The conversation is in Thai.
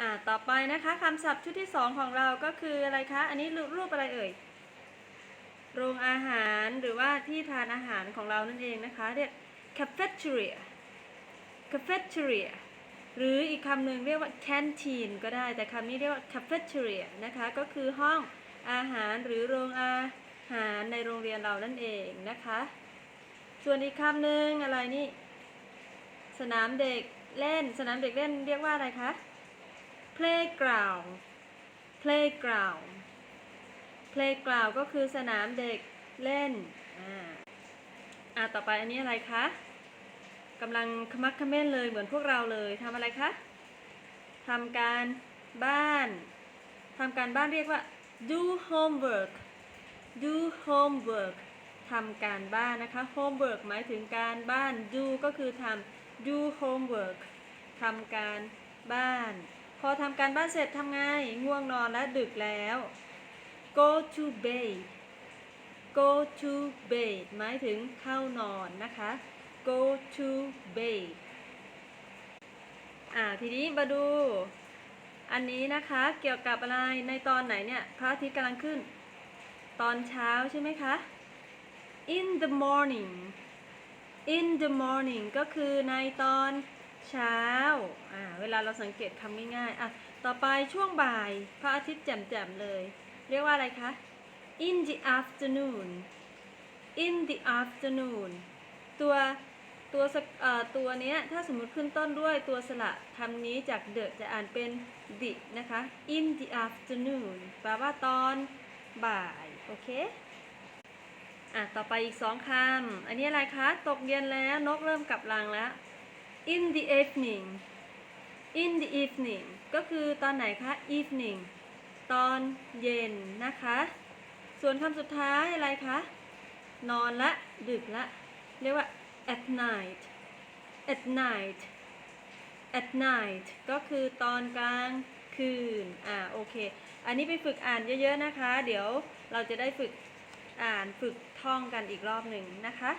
อ่าต่อไปนะคะคำศัพท์ชุดที่สองของเราก็คืออะไรคะ อันนี้รูปรูปอะไรเอ่ย โรงอาหารหรือว่าที่ทานอาหารของเรานั่นเองนะคะ เรียก cafeteria cafeteria หรืออีกคำหนึ่งเรียกว่า canteen ก็ได้ แต่คำนี้เรียกว่า cafeteria นะคะ ก็คือห้องอาหารหรือโรงอาหารในโรงเรียนเรานั่นเองนะคะ ส่วนอีกคำหนึ่งอะไรนี่ สนามเด็กเล่น สนามเด็กเล่นเรียกว่าอะไรคะ playground playground playground ก็คือสนามเด็กเล่น อ่า อ่าต่อไปอันนี้อะไรคะกำลังขมักเขม้นเลยเหมือนพวกเราเลยทำอะไรคะทำการบ้านทำการบ้านเรียกว่า do homework do homework ทำการบ้านนะคะ homework หมายถึงการบ้าน do ก็คือทำ do homework ทำการบ้าน พอทำการบ้านเสร็จทำไง ง่วงนอนและดึกแล้ว go to bed go to bed หมายถึงเข้านอนนะคะ go to bed อ่าทีนี้มาดูอันนี้นะคะเกี่ยวกับอะไรในตอนไหนเนี่ยพระอาทิตย์กำลังขึ้น ตอนเช้าใช่ไหมคะ in the morning in the morning ก็คือในตอน เช้าอ่าเวลาเราสังเกตคำง่ายๆอะต่อไปช่วงบ่าย พระอาทิตย์แจ่มๆเลย เรียกว่าอะไรคะ in the afternoon in the afternoon ตัวตัวเอ่อตัวเนี้ยถ้าสมมติขึ้นต้นด้วยตัวสระคำนี้จาก the จะอ่านเป็น the นะคะ in the afternoon แปลว่าตอนบ่าย โอเค อะ ต่อไปอีกสองคำ อันนี้อะไรคะ ตกเย็นแล้ว นกเริ่มกลับรังแล้ว in the evening in the evening ก็คือตอนไหนคะ evening ตอนเย็นนะคะ ส่วนคำสุดท้ายอะไรคะ นอนละ ดึกละ เรียกว่า at night at night at night ก็คือตอนกลางคืน อ่า โอเค อันนี้ไปฝึกอ่านเยอะ ๆ นะคะ เดี๋ยวเราจะได้ฝึกอ่านฝึกท่องกันอีกรอบหนึ่งนะคะ